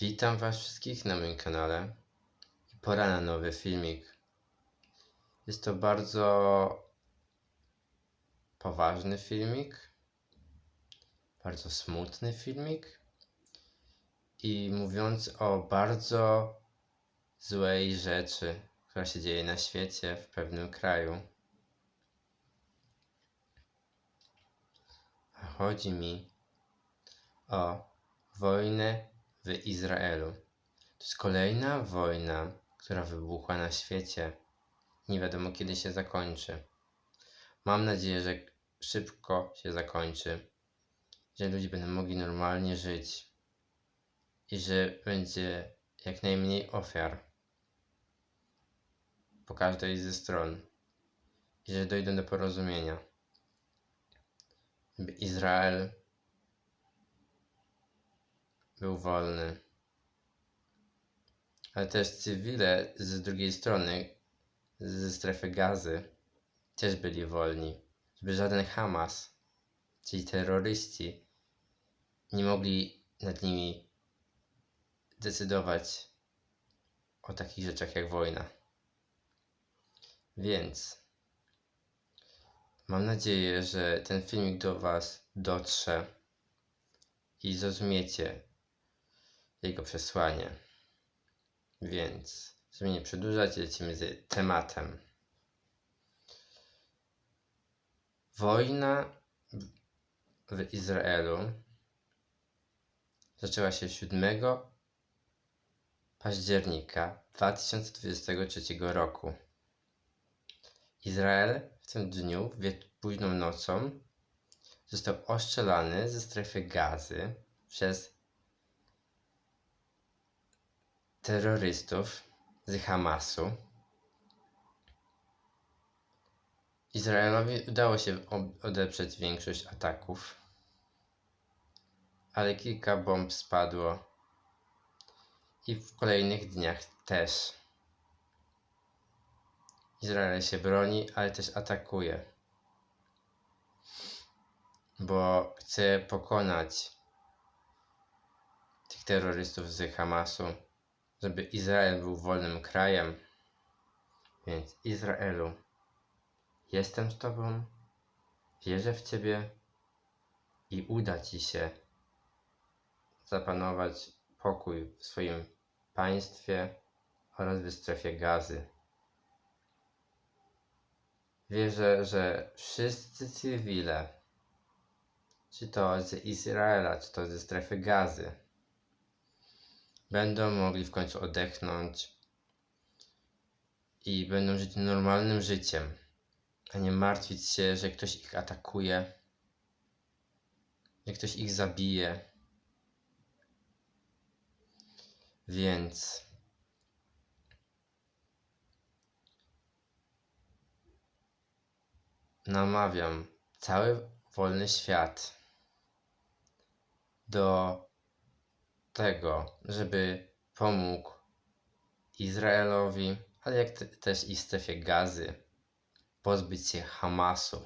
Witam Was wszystkich na moim kanale. Pora na nowy filmik. Jest to bardzo poważny filmik, bardzo smutny filmik i mówiąc o bardzo złej rzeczy, która się dzieje na świecie, w pewnym kraju. A Chodzi mi o wojnę w Izraelu. To jest kolejna wojna, która wybuchła na świecie. Nie wiadomo kiedy się zakończy. Mam nadzieję, że szybko się zakończy, że ludzie będą mogli normalnie żyć i że będzie jak najmniej ofiar po każdej ze stron i że dojdą do porozumienia. Izrael był wolny. Ale też cywile z drugiej strony, ze strefy gazy, też byli wolni. Żeby żaden Hamas, czyli terroryści, nie mogli nad nimi decydować o takich rzeczach jak wojna. Więc mam nadzieję, że ten filmik do Was dotrze i zrozumiecie jego przesłanie. Więc, żeby nie przedłużać, lecimy z tematem. Wojna w- w Izraelu zaczęła się 7 października 2023 roku. Izrael w tym dniu, wie- późną nocą, został ostrzelany ze strefy gazy przez terrorystów z Hamasu. Izraelowi udało się odeprzeć większość ataków, ale kilka bomb spadło i w kolejnych dniach też. Izrael się broni, ale też atakuje, bo chce pokonać tych terrorystów z Hamasu żeby Izrael był wolnym krajem. Więc Izraelu, jestem z Tobą, wierzę w Ciebie i uda Ci się zapanować pokój w swoim państwie oraz w strefie gazy. Wierzę, że wszyscy cywile, czy to z Izraela, czy to ze strefy gazy, będą mogli w końcu odetchnąć i będą żyć normalnym życiem, a nie martwić się, że ktoś ich atakuje, że ktoś ich zabije. Więc namawiam cały wolny świat do tego, żeby pomógł Izraelowi, ale jak te, też i strefie gazy, pozbyć się Hamasu.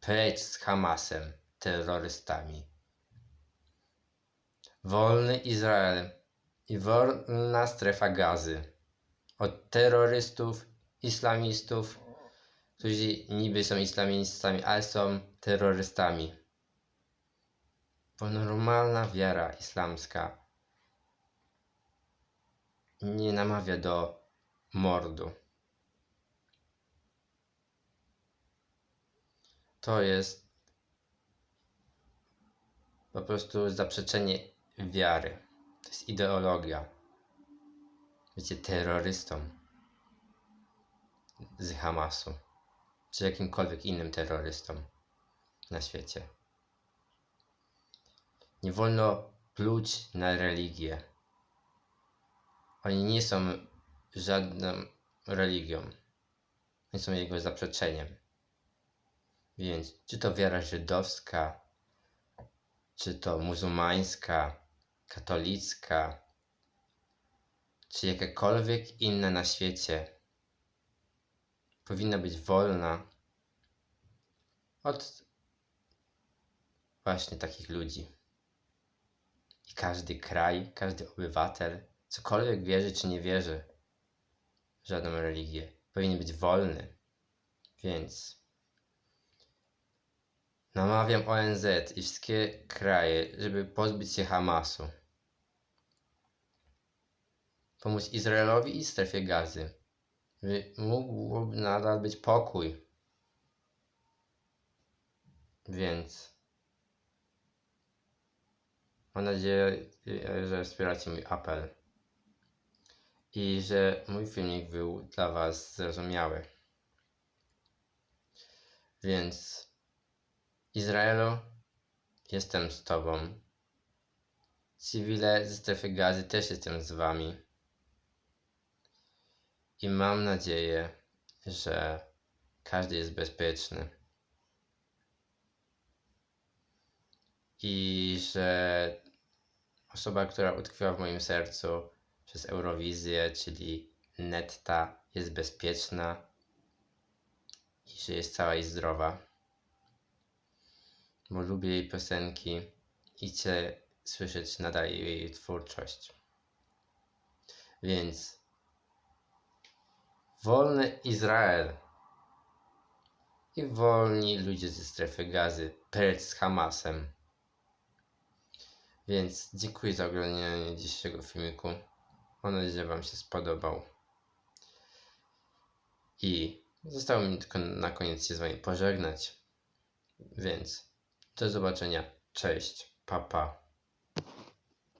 Precz z Hamasem, terrorystami. Wolny Izrael i wolna strefa gazy od terrorystów, islamistów, którzy niby są islamistami, ale są terrorystami. Bo normalna wiara islamska nie namawia do mordu. To jest po prostu zaprzeczenie wiary. To jest ideologia. Bycie terrorystą z Hamasu, czy jakimkolwiek innym terrorystą na świecie. Nie wolno pluć na religię. Oni nie są żadną religią. Oni są jego zaprzeczeniem. Więc czy to wiara żydowska, czy to muzułmańska, katolicka, czy jakakolwiek inna na świecie, powinna być wolna od właśnie takich ludzi. Każdy kraj, każdy obywatel, cokolwiek wierzy czy nie wierzy w żadną religię, powinien być wolny. Więc namawiam ONZ i wszystkie kraje, żeby pozbyć się Hamasu. Pomóc Izraelowi i strefie gazy. By mógł nadal być pokój. Więc mam nadzieję, że wspieracie mój apel i że mój filmik był dla Was zrozumiały. Więc Izraelu, jestem z Tobą. Cywile ze strefy gazy też jestem z Wami. I mam nadzieję, że każdy jest bezpieczny. I że osoba, która utkwiła w moim sercu przez Eurowizję, czyli Netta, jest bezpieczna i że jest cała i zdrowa. Bo lubię jej piosenki i chcę słyszeć nadal jej twórczość. Więc wolny Izrael i wolni ludzie ze strefy gazy precz z Hamasem. Więc dziękuję za oglądanie dzisiejszego filmiku. Mam nadzieję, że Wam się spodobał. I zostało mi tylko na koniec się z Wami pożegnać. Więc do zobaczenia. Cześć. Pa, pa.